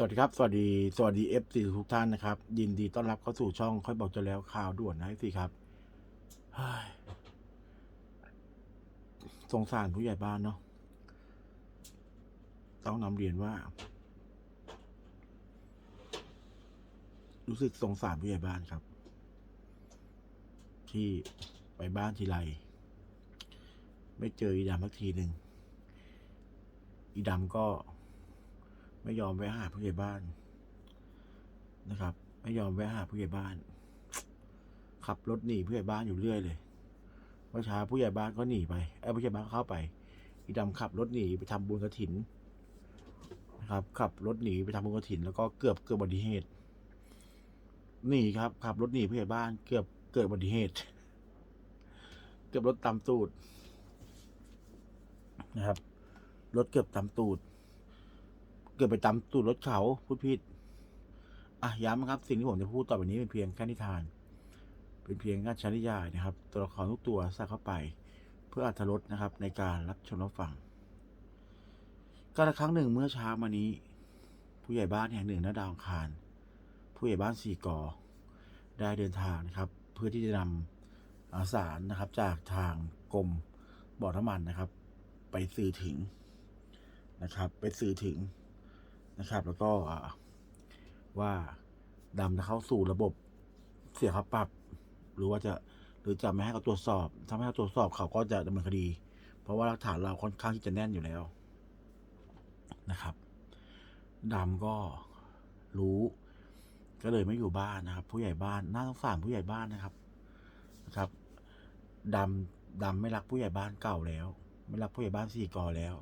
สวัสดีครับ สวัสดีสวัสดีเอฟซีทุกท่านนะครับ ยินดีต้อนรับเข้าสู่ช่อง ค่อยบอกจะแล้วข่าวด่วนนะสิครับสงสารผู้ใหญ่บ้านเนาะต้องนำเรียนว่า รู้สึกสงสารผู้ใหญ่บ้านครับ ที่ไปบ้านทีไรไม่เจออีดำสักทีหนึ่งอีดำก็ ไม่ยอมแวะหาผู้ใหญ่บ้านนะครับ ไม่ยอมแวะหาผู้ใหญ่บ้าน ขับรถหนีผู้ใหญ่บ้านอยู่เรื่อยเลยเมื่อเช้าผู้ใหญ่บ้านก็หนีไปไอ้ผู้ใหญ่บ้านเข้าไปอีดำขับรถหนีไปทำบุญกระถินนะครับ ขับรถหนีไปทำบุญกระถิน แล้วก็เกือบเกิดอุบัติเหตุหนีครับขับรถหนีผู้ใหญ่บ้าน เกือบเกิดอุบัติเหตุ เกือบรถตามตูดนะครับ รถเกือบตามตูด เกิดไปตามตูดรถเขาพูดผิดอะย้ำนะครับสิ่งที่ผมจะพูดต่อไปนี้เป็นเพียงแค่นิทาน เป็นเพียงการช้นิยายนะครับ ตัวละครทุกตัวใส่เข้าไป เพื่ออรรถรสนะครับ ในการรับชมรับฟังก็ละครั้งหนึ่งเมื่อเช้ามานี้ ผู้ใหญ่บ้านแห่งหนึ่งณดาวอังคาร ผู้ใหญ่บ้านสี่กอได้เดินทางนะครับ เพื่อที่จะนำอาสารนะครับ จากทางกรมบ่อน้ำมันนะครับ ไปสื่อถึงนะครับ ไปสื่อถึง นะครับ แล้วก็ว่าดำจะเข้าสู่ระบบเสียค่าปรับหรือว่าจะหรือจะไม่ให้เขาตรวจสอบถ้าไม่ให้เขาตรวจสอบเขาก็จะดำเนินคดี เพราะว่าหลักฐานเราค่อนข้างที่จะแน่นอยู่แล้วนะครับดำก็รู้ ก็เลยไม่อยู่บ้านนะครับ ผู้ใหญ่บ้านน่าสงสารผู้ใหญ่บ้านนะครับนะครับดำดำไม่รักผู้ใหญ่บ้านเก่าแล้ว ไม่รักผู้ใหญ่บ้านสี่กอแล้ว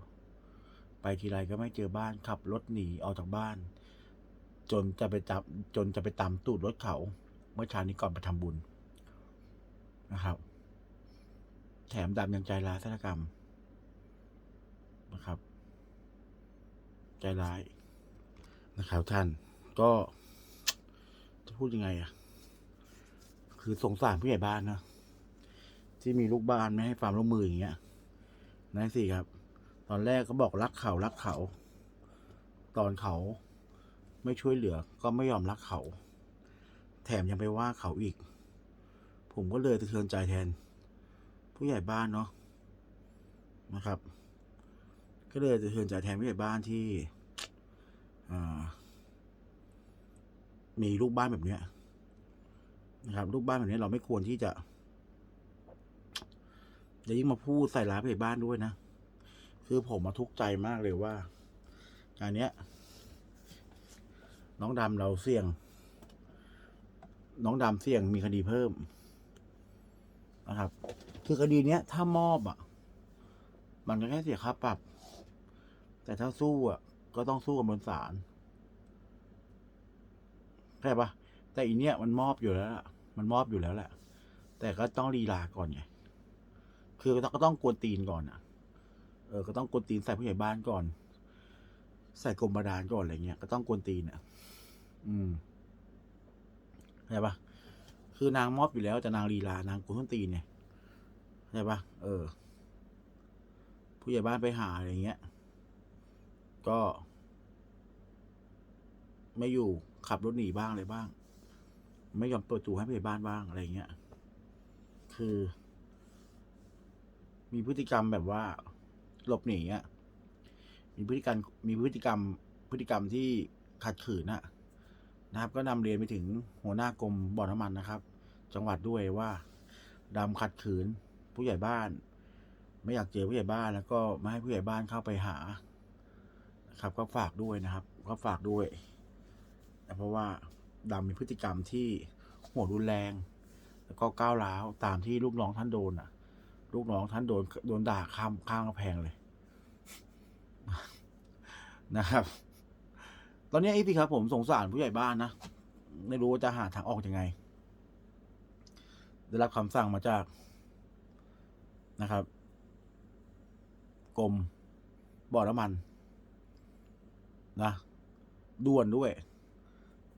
ไปทีไรก็ไม่เจอบ้านขับรถหนีออกจากบ้าน จนจะไปจับจนจะไปตามตูดรถเขา เมื่อเช้านี้ก่อนไปทำบุญนะครับ แถมดำยังใจร้ายฆาตกรรมนะครับ ใจร้ายนะครับท่านก็จะพูดยังไงอะคือสงสารผู้ใหญ่บ้านนะที่มีลูกบ้านไม่ให้ความร่วมมืออย่างเงี้ยนั่นสิครับ ตอนแรกก็บอกรักเขารักเขา ตอนเขาไม่ช่วยเหลือก็ไม่ยอมรักเขา แถมยังไปว่าเขาอีก ผมก็เลยสะเทือนใจแทน ผู้ใหญ่บ้านเนาะนะครับ ก็เลยสะเทือนใจแทนผู้ใหญ่บ้านที่มีลูกบ้านแบบเนี้ยนะครับลูกบ้านแบบนี้เราไม่ควรที่จะจะยิ่งมาพูดใส่ร้ายผู้ใหญ่บ้านด้วยนะ คือผมมาทุกข์ใจมากเลยว่า งานเนี้ย น้องดำเราเสี่ยง น้องดำเสี่ยงมีคดีเพิ่มนะครับ คือคดีเนี้ย ถ้ามอบอะ มันก็แค่เสียค่าปรับ แต่ถ้าสู้อะ ก็ต้องสู้กับบนศาลใช่ปะแต่อีเนี้ยมันมอบอยู่แล้วล่ะ มันมอบอยู่แล้วแหละ แต่ก็ต้องลีลาก่อนไง คือก็ต้องกวนตีนก่อนอะ เออก็ต้องกวนตีนใส่ผู้ใหญ่บ้านก่อน ใส่กรมบาดาลก่อนอะไรเงี้ยก็ต้องกวนตีนอะ อืมเข้าใจปะคือนางมอบอยู่แล้วแต่นางลีลานางกวนต้นตีนเนี่ยเข้าใจปะเออ ผู้ใหญ่บ้านไปหาอะไรเงี้ย ก็ ไม่อยู่ขับรถหนีบ้างอะไรบ้าง ไม่ยอมเปิดประตูให้ผู้ใหญ่บ้านบ้างอะไรเงี้ย คือ มีพฤติกรรมแบบว่า หลบหนีอะมีพฤติกรรมมีพฤติกรรมพฤติกรรมที่ขัดขืนน่ะนะครับ ก็นำเรียนไปถึงหัวหน้ากรมบ่อน้ำมันนะครับ จังหวัดด้วยว่าดำขัดขืนผู้ใหญ่บ้าน ไม่อยากเจอผู้ใหญ่บ้านแล้วก็ไม่ให้ผู้ใหญ่บ้านเข้าไปหานะครับ ก็ฝากด้วยนะครับ ก็ฝากด้วย เพราะว่าดำมีพฤติกรรมที่โหดรุนแรง แล้วก็ก้าวร้าวตามที่ลูกน้องท่านโดนอะ ลูกน้องท่านโดนโดนด่าข้ามข้างกำแพงเลย นะครับ ตอนนี้ไอ้พี่ครับผมสงสารผู้ใหญ่บ้านนะ ไม่รู้ว่าจะหาทางออกยังไง ได้รับคำสั่งมาจากนะครับกรมบ่อน้ำมัน นะด่วนด้วย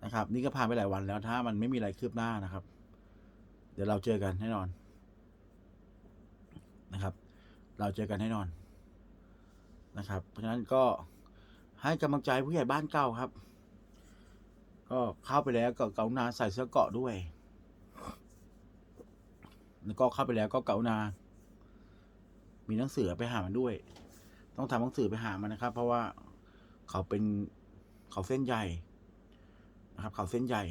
นะครับ นี่ก็ผ่านไปหลายวันแล้วถ้ามันไม่มีอะไรคืบหน้านะครับ เดี๋ยวเราเจอกันแน่นอนนะครับ เราเจอกันแน่นอนนะครับ เพราะฉะนั้นก็ ให้กำลังใจผู้ใหญ่บ้านเก่าครับ ก็เข้าไปแล้วก็เกรุณาใส่เสื้อเกาะด้วย แล้วก็เข้าไปแล้วก็เกรุณามีหนังสือไปหามันด้วย ต้องทำหนังสือไปหามันนะครับ เพราะว่าเขาเป็นเขาเส้นใหญ่นะครับ เขาเส้นใหญ่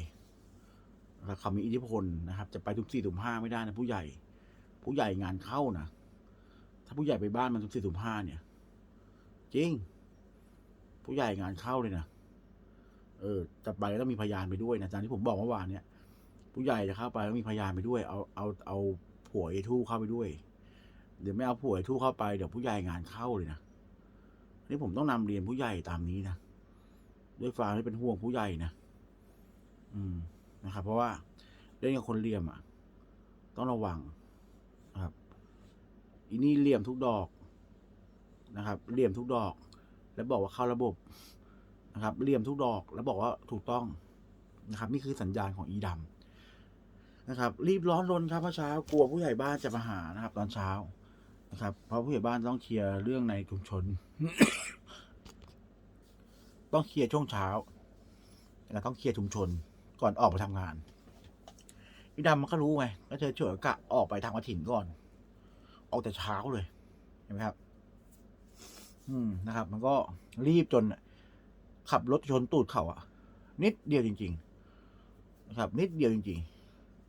แล้วเขามีอิทธิพลนะครับ จะไปทุกสี่ถุมห้าไม่ได้นะผู้ใหญ่ ผู้ใหญ่งานเข้านะถ้าผู้ใหญ่ไปบ้านมันทุกสี่ถุมห้าเนี่ย จริง ผู้ใหญ่งานเข้าเลยนะเออจะไปต้องมีพยานไปด้วยนะอาจารย์ที่ผมบอกเมื่อวานเนี่ย ผู้ใหญ่จะเข้าไปต้องมีพยานไปด้วย เอาเอาเอาผัวไอ้ทู่เข้าไปด้วย เดี๋ยวไม่เอาผัวไอ้ทู่เข้าไปเดี๋ยวผู้ใหญ่งานเข้าเลยนะนี่ผมต้องนำเรียนผู้ใหญ่ตามนี้นะด้วยความที่เป็นห่วงผู้ใหญ่นะอืมนะครับ เพราะว่าเล่นกับคนเลี่ยมอะ ต้องระวังนะครับอีนี่เลี่ยมทุกดอกนะครับเลี่ยมทุกดอก แล้วบอกว่าเข้าระบบนะครับเหลี่ยมทุกดอกแล้วบอกว่าถูกต้องนะครับ นี่คือสัญญาณของอีดำนะครับ รีบร้อนรนครับเมื่อเช้ากลัวผู้ใหญ่บ้านจะมาหานะครับ ตอนเช้านะครับ เพราะผู้ใหญ่บ้านต้องเคลียร์เรื่องในชุมชน ต้องเคลียร์ช่วงเช้าแล้วต้องเคลียร์ชุมชนก่อนออกไปทำงานอีดำมันก็รู้ไงก็เจอเฉยกะออกไปทางกระถิ่นก่อน ออกแต่เช้าเลยเห็นไหมครับ อืมนะครับ มันก็รีบจนขับรถชนตูดเขาอะนิดเดียวจริง ๆ นะครับ นิดเดียวจริง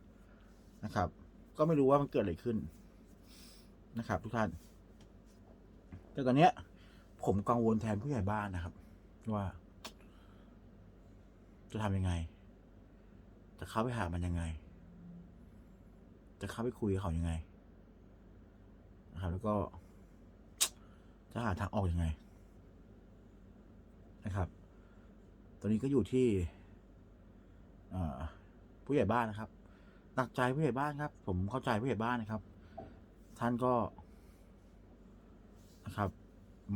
ๆ นะครับ ก็ไม่รู้ว่ามันเกิดอะไรขึ้นนะครับ ทุกท่าน แต่ตอนเนี้ย ผมกังวลแทนผู้ใหญ่บ้านนะครับ ว่า จะทำยังไง จะเข้าไปหามันยังไง จะเข้าไปคุยกับเขายังไงนะครับ แล้วก็ จะหาทางออกอยังไง นะครับ ตอนนี้ก็อยู่ที่ผู้ใหญ่บ้านนะครับหนักใจผู้ใหญ่บ้านครับ ผมเข้าใจผู้ใหญ่บ้านนะครับ ท่านก็นะครับ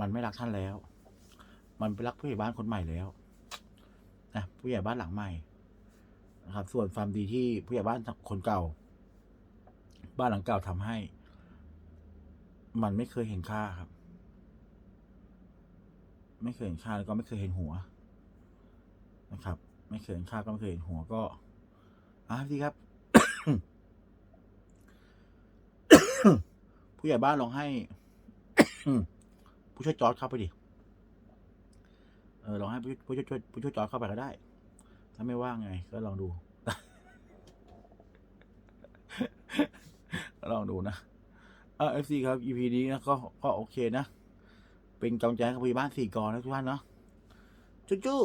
มันไม่รักท่านแล้ว มันไปรักผู้ใหญ่บ้านคนใหม่แล้วนะผู้ใหญ่บ้านหลังใหม่นะครับ ส่วนความดีที่ผู้ใหญ่บ้านคนเก่า บ้านหลังเก่าทำให้ มันไม่เคยเห็นค่าครับ ไม่เคยเห็นค่าแล้วก็ไม่เคยเห็นหัวนะครับ ไม่เคยเห็นค่าก็ไม่เคยเห็นหัวก็อะดีครับ ผู้ใหญ่บ้านลองให้ ผู้ช่วยจอร์ดเข้าไปดิเออลองให้ผู้ผู้ช่วยผู้ช่วยจอร์ดเข้าไปก็ได้ ถ้าไม่ว่างไง ก็ลองดูก็ลองดูนะเออฟซีครับ EP นี้นะก็ก็โอเคนะ เป็นกำลังใจกับพี่บ้านสี่กอนะทุกท่านเนาะจุ๊จุ๊